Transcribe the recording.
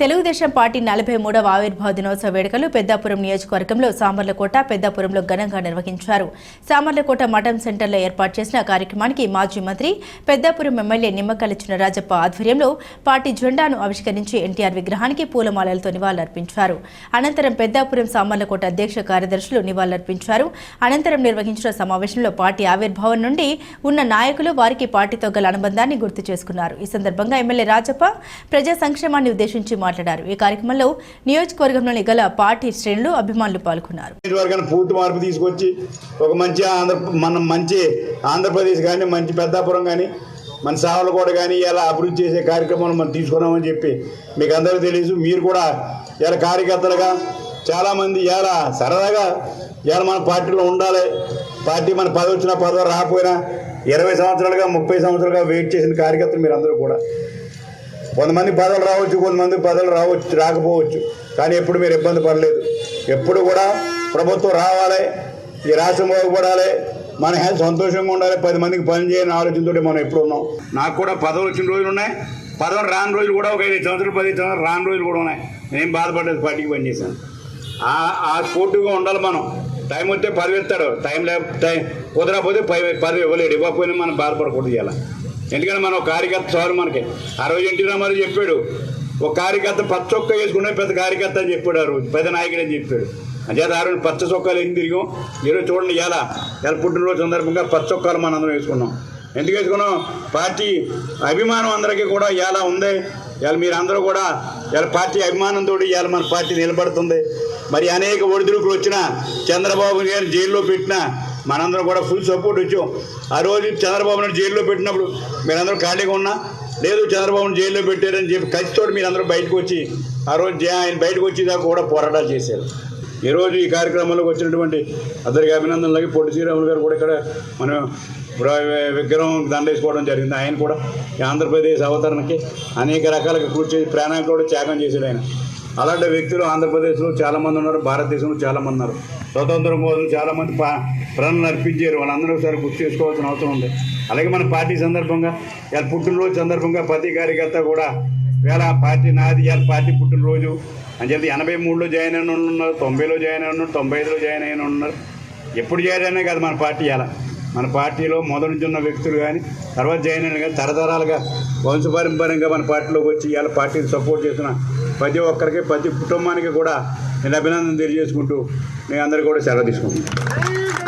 Telugu Desam party నలభై మూడవ ఆవిర్భావ దినోత్సవ వేడుకలు పెద్దాపురం నియోజకవర్గంలో సామర్లకోట పెద్దాపురంలో ఘనంగా నిర్వహించారు. సామర్లకోట మఠం సెంటర్లో ఏర్పాటు చేసిన కార్యక్రమానికి మాజీ మంత్రి పెద్దాపురం ఎమ్మెల్యే నిమ్మకాయల చినరాజప్ప ఆధ్వర్యంలో పార్టీ జెండాను ఆవిష్కరించి ఎన్టీఆర్ విగ్రహానికి పూలమాలలతో నివాళులర్పించారు. అనంతరం పెద్దాపురం సామర్లకోట అధ్యక్ష కార్యదర్శులు నివాళులర్పించారు. అనంతరం నిర్వహించిన సమావేశంలో పార్టీ ఆవిర్భావం నుండి ఉన్న నాయకులు వారికి పార్టీతో గల అనుబంధాన్ని గుర్తు చేసుకున్నారు. ఈ సందర్భంగా ఎమ్మెల్యే రాజప్ప ప్రజా సంక్షేమాన్ని ఉద్దేశించి మాట్లాడారు. ఈ కార్యక్రమంలో నియోజకవర్గంలోని గల పార్టీ శ్రేణులు అభిమానులు పాల్గొన్నారు. పూర్తి మార్పు తీసుకొచ్చి ఒక మంచి ఆంధ్ర మనం మంచి ఆంధ్రప్రదేశ్ కానీ మంచి పెద్దాపురం కానీ మన సావలకోట కానీ ఇలా అభివృద్ధి చేసే కార్యక్రమాలు మనం తీసుకున్నామని చెప్పి మీకు అందరికీ తెలుసు మీరు కూడా ఇలా కార్యకర్తలుగా చాలామంది ఇలా సరదాగా ఇలా మన పార్టీలో ఉండాలి. పార్టీ మన పదవి వచ్చినా పదవి రాకపోయినా ఇరవై సంవత్సరాలుగా ముప్పై సంవత్సరాలుగా వెయిట్ చేసిన కార్యకర్తలు మీరు అందరూ కూడా. కొంతమంది పదవులు రావచ్చు కొంతమంది పదవులు రావచ్చు రాకపోవచ్చు. కానీ ఎప్పుడు మీరు ఇబ్బంది పడలేదు. ఎప్పుడు కూడా ప్రభుత్వం రావాలి ఈ రాష్ట్రం బాగుపడాలి మన హెల్త్ సంతోషంగా ఉండాలి పది మందికి పని చేయని ఆలోచనతో మనం ఎప్పుడు ఉన్నాం. నాకు కూడా పదవులు వచ్చిన రోజులు ఉన్నాయి. పదవులు రాని రోజులు కూడా ఒక ఐదు సంవత్సరాలు పది సంవత్సరాలు రాని రోజులు కూడా ఉన్నాయి. నేను బాధపడలేదు పార్టీకి పనిచేశాను. ఆ ఆ స్పోర్టివ్గా ఉండాలి మనం. టైం వస్తే పదవి ఇస్తాడు టైం లేక టైం కుదరకపోతే పది పదవి ఇవ్వలేడు. ఇవ్వకపోయినా మనం బాధపడకూడదు ఇలా ఎందుకంటే మనం కార్యకర్త చాలు మనకి ఆ రోజు ఎన్టీ రామారావు చెప్పాడు ఒక కార్యకర్త పచ్చ చొక్క వేసుకునే పెద్ద కార్యకర్త అని చెప్పాడు ఆ రోజు పెద్ద నాయకుడు అని చెప్పాడు. అంచేత ఆ రోజు పచ్చ చొక్కాలు ఎన్ని తిరిగాం? ఈరోజు చూడండి ఎలా ఎలా పుట్టినరోజు సందర్భంగా పచ్చ చొక్కాలు మనం అందరం వేసుకున్నాం. ఎందుకు వేసుకున్నాం? పార్టీ అభిమానం అందరికీ కూడా ఎలా ఉంది? ఇవాళ మీరు అందరూ కూడా ఇవాళ పార్టీ అభిమానంతో ఇవాళ మన పార్టీ నిలబడుతుంది? మరి అనేక ఒడిదుడుకులు వచ్చినా చంద్రబాబు గారు జైల్లో పెట్టినా మనందరం కూడా ఫుల్ సపోర్ట్ వచ్చాం ఆ రోజు చంద్రబాబు నాయుడు జైల్లో పెట్టినప్పుడు మీరందరూ ఖాళీగా ఉన్నా? లేదు చంద్రబాబును జైల్లో పెట్టారని చెప్పి ఖచ్చితో మీరందరూ బయటకు వచ్చి ఆ రోజు ఆయన బయటకు వచ్చేదాకా కూడా పోరాటాలు చేశారు. ఈరోజు ఈ కార్యక్రమంలోకి వచ్చినటువంటి అందరికి అభినందనలకి పొట్టి శ్రీరాములు గారు కూడా ఇక్కడ మనం విగ్రహం దండేసుకోవడం జరిగింది. ఆయన కూడా ఈ ఆంధ్రప్రదేశ్ అవతరణకి అనేక రకాలుగా కృషి చేసి ప్రాణాలు కూడా త్యాగం చేశాడు ఆయన. అలాంటి వ్యక్తులు ఆంధ్రప్రదేశ్లో చాలామంది ఉన్నారు భారతదేశంలో చాలామంది ఉన్నారు. స్వతంత్రం కోసం చాలామంది పా ప్రాణాలు అర్పించారు. వాళ్ళందరూ ఒకసారి గుర్తు చేసుకోవాల్సిన అవసరం ఉంది. అలాగే మన పార్టీ సందర్భంగా ఇవాళ పుట్టినరోజు సందర్భంగా ప్రతి కార్యకర్త కూడా వేళ పార్టీ నాది ఇవాళ పార్టీ పుట్టినరోజు అని చెప్పి ఎనభై మూడులో జాయిన్ అయిన ఉన్నారు తొంభైలో జాయిన్ అయిన ఉన్నారు తొంభై ఐదులో జాయిన్ అయిన ఉన్నారు. ఎప్పుడు జాయిన్ అయినా కాదు మన పార్టీ ఇలా మన పార్టీలో మొదటి నుంచి ఉన్న వ్యక్తులు కానీ తర్వాత జాయిన్ అయిన కానీ తరతరాలుగా వంశపారంపర్యంగా మన పార్టీలోకి వచ్చి ఇవాళ పార్టీని సపోర్ట్ చేసిన ప్రతి ఒక్కరికి ప్రతి కుటుంబానికి కూడా నేను అభినందన తెలియజేసుకుంటూ నేను అందరికీ కూడా సెలవు తీసుకుంటున్నాను.